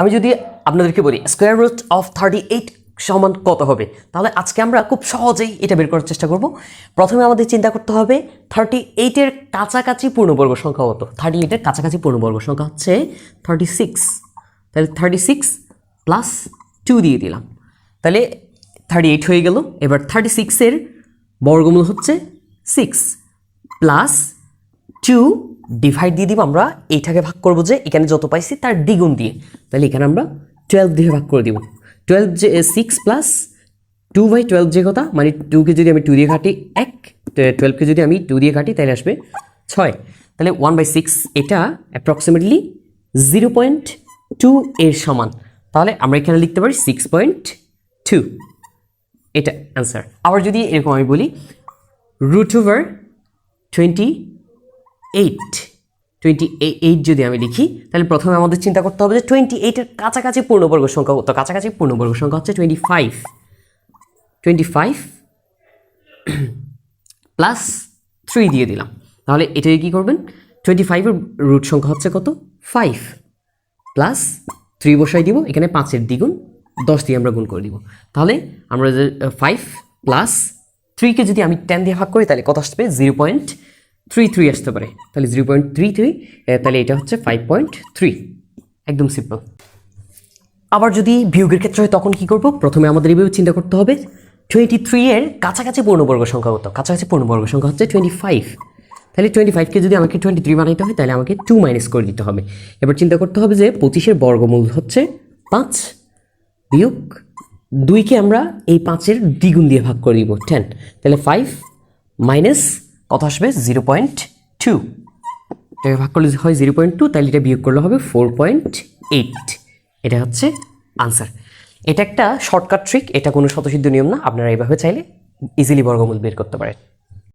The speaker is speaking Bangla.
আমি যদি আপনাদেরকে বলি square root of thirty eight সমান কত হবে? তাহলে আজকে আমরা খুব সহজেই এটা বের করার চেষ্টা করব। প্রথমে আমাদের চিন্তা করতে হবে থার্টি এইটের কাছাকাছি পূর্ণবর্গ সংখ্যা কত? থার্টি এইটের কাছাকাছি পূর্ণবর্গ সংখ্যা হচ্ছে থার্টি সিক্স তাহলে থার্টি সিক্স প্লাস টু দিয়ে দিলাম। তাহলে থার্টি এইট হয়ে গেল, এবার থার্টি সিক্সের বর্গমূল হচ্ছে সিক্স প্লাস টু ডিভাইড দিয়ে দিব, আমরা এইটাকে ভাগ করব যে এখানে যত পাইছি তার দ্বিগুণ দিয়ে। তাহলে এখানে আমরা টুয়েলভ দিয়ে ভাগ করে দিব। টুয়েলভ যে six plus two by twelve যে কথা মানে টুকে যদি আমি টু দিয়ে কাটি, এক টুয়েলভকে যদি আমি টু দিয়ে কাটি, তাহলে আসবে ছয়। তাহলে ওয়ান বাই সিক্স এটা অ্যাপ্রক্সিমেটলি জিরো পয়েন্ট টু এর সমান। তাহলে আমরা এখানে লিখতে পারি সিক্স পয়েন্ট টু এটা অ্যান্সার আবার যদি এরকম আমি বলি root over twenty eight twenty eight যদি আমি লিখি, তাহলে প্রথমে আমাদের চিন্তা করতে হবে যে টোয়েন্টি এইটের কাছাকাছি পূর্ণবর্গ সংখ্যা কত? কাছাকাছি পূর্ণবর্গ সংখ্যা হচ্ছে twenty five twenty five plus three দিয়ে দিলাম। তাহলে এটাকে কী করবেন? টোয়েন্টি ফাইভের রুট সংখ্যা হচ্ছে কত? ফাইভ প্লাস থ্রি বসাই দিব, এখানে পাঁচের দ্বিগুণ, দশ দিয়ে আমরা গুণ করে দিব। তাহলে আমরা ফাইভ প্লাস থ্রিকে যদি আমি টেন দিয়ে ভাগ করি, তাহলে কত আসবে? জিরো পয়েন্ট থ্রি থ্রি আসতে পারে। তাহলে জিরো পয়েন্ট থ্রি থ্রি তাহলে এটা হচ্ছে ফাইভ পয়েন্ট থ্রি একদম সিম্পল আবার যদি বিয়োগের ক্ষেত্রে হয়, তখন কি করব? প্রথমে আমাদের এইভাবে চিন্তা করতে হবে। টোয়েন্টি থ্রি এর কাছাকাছি পূর্ণবর্গ সংখ্যা কত? কাছাকাছি পূর্ণবর্গ সংখ্যা হচ্ছে টোয়েন্টি ফাইভ তাহলে টোয়েন্টি ফাইভকে যদি আমাকে টোয়েন্টি থ্রি বানাইতে হয়, তাহলে আমাকে টু মাইনাস করে দিতে হবে। এবার চিন্তা করতে হবে যে পঁচিশের বর্গমূল হচ্ছে পাঁচ বিয়োগ দুইকে আমরা এই পাঁচের দ্বিগুণ দিয়ে ভাগ করে দিব টেন তাহলে ফাইভ মাইনাস কত আসবে? জিরো পয়েন্ট টু এটাকে ভাগ করলে হয় জিরো পয়েন্ট টু তাহলে এটা বিয়োগ করলে হবে ফোর পয়েন্ট এইট এটা হচ্ছে আনসার এটা একটা শর্টকাট ট্রিক এটা কোনো স্বতসিদ্ধ নিয়ম না। আপনারা এইভাবে চাইলে ইজিলি বর্গমূল বের করতে পারেন।